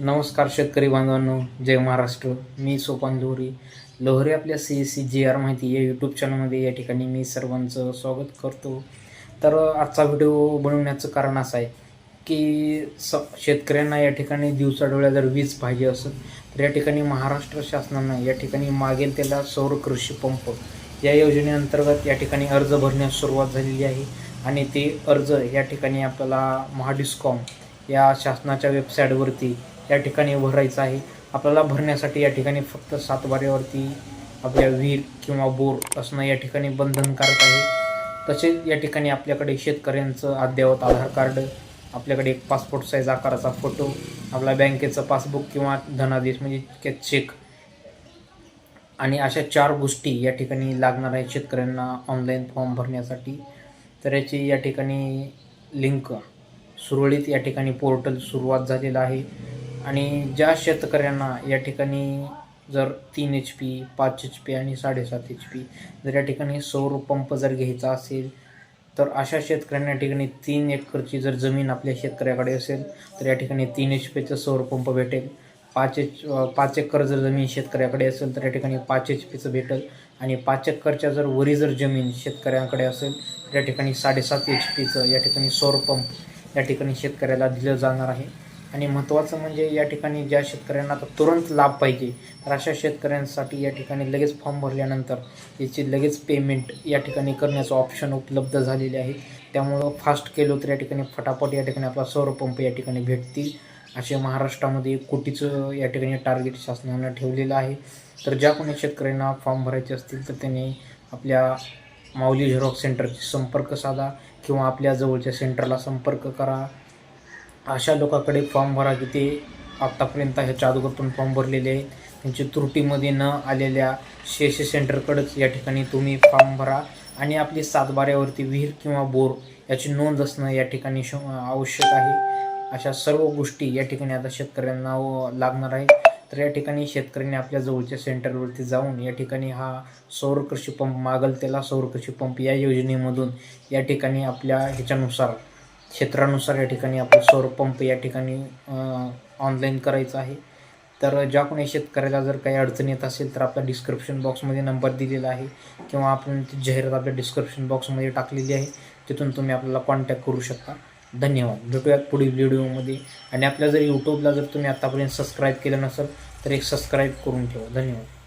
नमस्कार शेतकरी बांधवांनो जय महाराष्ट्र. मी सोपान लोहरी. लोहरी आपल्या C S C G R माहिती या यूट्यूब चॅनलमध्ये या ठिकाणी मी सर्वांचं स्वागत करतो. तर आजचा व्हिडिओ बनवण्याचं कारण असं आहे की स शेतकऱ्यांना या ठिकाणी दिवसाडोळ्या जर वीज पाहिजे असेल तर या ठिकाणी महाराष्ट्र शासनानं या ठिकाणी मागेल त्याला सौर कृषी पंप. या योजनेअंतर्गत या ठिकाणी अर्ज भरण्यास सुरुवात झालेली आहे आणि ते अर्ज या ठिकाणी आपल्याला महाडिस्कॉम या शासनाच्या वेबसाईटवरती या ठिकाणी भरायचं आहे. आपल्याला भरण्यासाठी या ठिकाणी फक्त सातबाऱ्यावरती आपल्या विहीर किंवा बोर असणं या ठिकाणी बंधनकारक आहे. तसेच या ठिकाणी आपल्याकडे शेतकऱ्यांचं अद्ययावत आधार कार्ड आपल्याकडे एक पासपोर्ट साईज आकाराचा फोटो आपला बँकेचं पासबुक किंवा धनादेश म्हणजे चेक आणि अशा चार गोष्टी या ठिकाणी लागणार आहेत शेतकऱ्यांना ऑनलाईन फॉर्म भरण्यासाठी. तर याची या ठिकाणी लिंक सुरळीत या ठिकाणी पोर्टल सुरुवात झालेलं आहे. आणि ज्या शेतकऱ्यांना या ठिकाणी जर तीन एच पी पाच एच पी आणि साडेसात एच पी जर या ठिकाणी सौर पंप जर घ्यायचा असेल तर अशा शेतकऱ्यांना या ठिकाणी तीन एकरची जर जमीन आपल्या शेतकऱ्याकडे असेल तर या ठिकाणी तीन एच पीचं सौर पंप भेटेल. पाच एच पाच एकर जर जमीन शेतकऱ्याकडे असेल तर या ठिकाणी पाच एच पीचं भेटेल. आणि पाच एकरच्या जर वरी जर जमीन शेतकऱ्यांकडे असेल तर या ठिकाणी साडेसात एच पीचं या ठिकाणी सौर पंप या ठिकाणी शेतकऱ्याला दिलं जाणार आहे. आणि महत्त्वाचं म्हणजे या ठिकाणी ज्या शेतकऱ्यांना आता तुरंत लाभ पाहिजे तर अशा शेतकऱ्यांसाठी या ठिकाणी लगेच फॉर्म भरल्यानंतर याची लगेच पेमेंट या ठिकाणी करण्याचं ऑप्शन उपलब्ध झालेले आहे. त्यामुळं फास्ट केलं तर या ठिकाणी फटाफट या ठिकाणी आपला सौरपंप या ठिकाणी भेटतील. असे महाराष्ट्रामध्ये एक कोटीचं या ठिकाणी टार्गेट शासनानं ठेवलेलं आहे. तर ज्या कोणी शेतकऱ्यांना फॉर्म भरायचे असतील तर त्यांनी आपल्या माऊली झेरॉक्स सेंटरशी संपर्क साधा किंवा आपल्या जवळच्या सेंटरला संपर्क करा. अशा लोकांकडे फॉर्म भरा की ते आत्तापर्यंत ह्याच्या अगोदर पण फॉर्म भरलेले आहेत. त्यांची त्रुटीमध्ये न आलेल्या शेषे सेंटरकडेच या ठिकाणी तुम्ही फॉर्म भरा. आणि आपली सातबाऱ्यावरती विहीर किंवा बोर याची नोंद असणं या ठिकाणी श आवश्यक आहे. अशा सर्व गोष्टी या ठिकाणी आता शेतकऱ्यांना हो लागणार आहे तर या ठिकाणी शेतकऱ्यांनी आपल्या जवळच्या सेंटरवरती जाऊन या ठिकाणी हा सौर कृषी पंप मागल त्याला सौर कृषी पंप या योजनेमधून या ठिकाणी आपल्या ह्याच्यानुसार क्षेत्रानुसार या ठिकाणी आपला सौर पंप या ठिकाणी ऑनलाईन करायचं आहे. तर ज्या कोणी शेतकऱ्याला जर काही अडचण येत असेल तर आपल्या डिस्क्रिप्शन बॉक्समध्ये नंबर दिलेला आहे किंवा आपण ती जाहिरात आपल्या डिस्क्रिप्शन बॉक्समध्ये टाकलेली आहे तिथून तुम्ही आपल्याला कॉन्टॅक्ट करू शकता. धन्यवाद. भेटूयात पुढील व्हिडिओमध्ये आणि आपल्या जर यूट्यूबला जर तुम्ही आत्तापर्यंत सबस्क्राईब केलं नसेल तर एक सबस्क्राईब करून ठेवा. धन्यवाद.